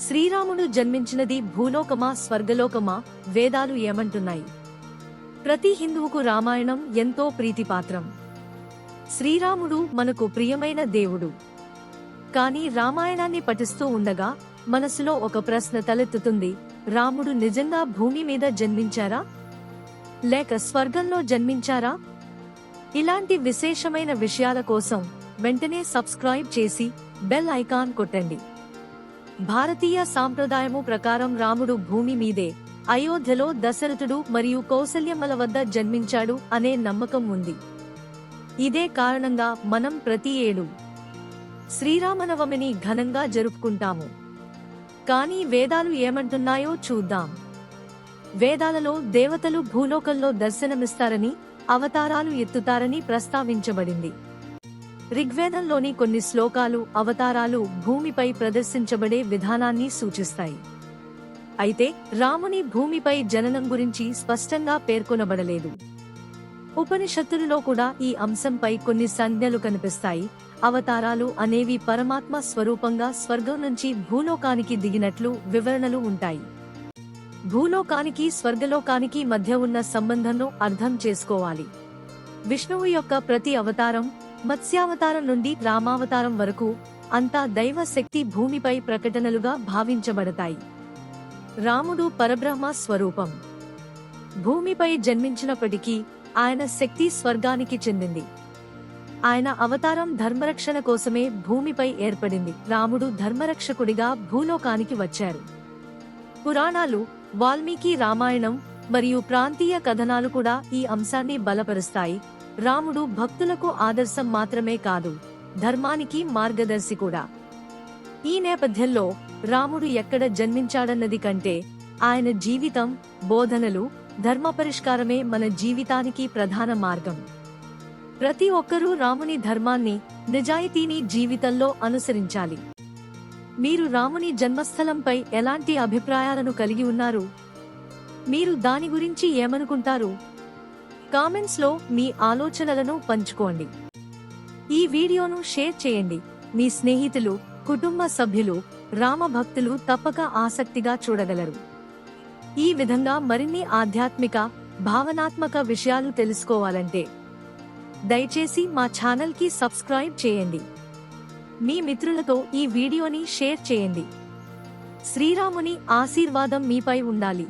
శ్రీరాముడు జన్మించినది భూలోకమా స్వర్గలోకమా వేదాలు ఏమంటున్నాయి. ప్రతి హిందువుకు రామాయణం ఎంతో ప్రీతిపాత్రం. శ్రీరాముడు మనకు ప్రియమైన దేవుడు. కానీ రామాయణాన్ని పఠిస్తూ ఉండగా మనసులో ఒక ప్రశ్న తలెత్తుతుంది రాముడు నిజంగా భూమి మీద జన్మించారా? లేక స్వర్గంలో జన్మించారా? ఇలాంటి విశేషమైన విషయాల కోసం వెంటనే సబ్స్క్రైబ్ చేసి బెల్ ఐకాన్ కొట్టండి. భారతీయ సాంప్రదాయము ప్రకారం రాముడు భూమి మీదే అయోధ్యలో దశరథుడు మరియు కౌసల్యమ్మల వద్ద జన్మించాడు అనే నమ్మకం ఉంది. ఇదే కారణంగా మనం ప్రతి ఏడు శ్రీరామనవమిని ఘనంగా జరుపుకుంటాము. కానీ వేదాలు ఏమంటున్నాయో చూద్దాం. వేదాలలో దేవతలు భూలోకంలో దర్శనమిస్తారని అవతారాలు ఎత్తుతారని ప్రస్తావించబడింది. ఋగ్వేదంలోని కొన్ని శ్లోకాలు అవతారాలు భూమిపై ప్రదర్శించబడే విధానాన్ని సూచిస్తాయి. అయితే రాముని భూమిపై జననం గురించి స్పష్టంగా పేర్కొనబడలేదు. ఉపనిషత్తులలో కూడా ఈ అంశంపై కొన్ని సంజ్ఞలు కనిపిస్తాయి. అవతారాలు అనేవి పరమాత్మ స్వరూపంగా స్వర్గం నుంచి భూలోకానికి దిగినట్లు వివరణలు ఉంటాయి. భూలోకానికి స్వర్గలోకానికి మధ్య ఉన్న సంబంధంను అర్థం చేసుకోవాలి. విష్ణువు యొక్క ప్రతి అవతారం మత్స్యావతారం నుండి రామావతారం వరకు అంతా దైవ శక్తి భూమిపై ప్రకటనలుగా భావించబడతాయి. రాముడు పరబ్రహ్మ స్వరూపం. భూమిపై జన్మించినప్పటికీ ఆయన శక్తి స్వర్గానికి చెందింది. ఆయన అవతారం ధర్మరక్షణ కోసమే భూమిపై ఏర్పడింది. రాముడు ధర్మరక్షకుడిగా భూలోకానికి వచ్చారు. పురాణాలు వాల్మీకి రామాయణం మరియు ప్రాంతీయ కథనాలు కూడా ఈ అంశాన్ని బలపరుస్తాయి. రాముడు భక్తులకు ఆదర్శం మాత్రమే కాదు ధర్మానికి మార్గదర్శి కూడా. ఈ నేపథ్యంలో రాముడు ఎక్కడ జన్మించాడన్నది కంటే ఆయన జీవితం బోధనలు ధర్మ పరిష్కారమే మన జీవితానికి ప్రధాన మార్గం. ప్రతి ఒక్కరూ రాముని ధర్మాన్ని నిజాయితీని జీవితంలో అనుసరించాలి. మీరు రాముని జన్మస్థలంపై ఎలాంటి అభిప్రాయాలను కలిగి ఉన్నారు? మీరు దాని గురించి ఏమనుకుంటారు? కామెంట్స్లో మీ ఆలోచనలను పంచుకోండి. ఈ వీడియోను షేర్ చేయండి. మీ స్నేహితులు కుటుంబ సభ్యులు రామభక్తులు తప్పక ఆసక్తిగా చూడగలరు. ఈ విధంగా మరిన్ని ఆధ్యాత్మిక భావనాత్మక విషయాలు తెలుసుకోవాలంటే దయచేసి మా ఛానల్కి సబ్స్క్రైబ్ చేయండి. మీ మిత్రులతో ఈ వీడియోని షేర్ చేయండి. శ్రీరాముని ఆశీర్వాదం మీపై ఉండాలి.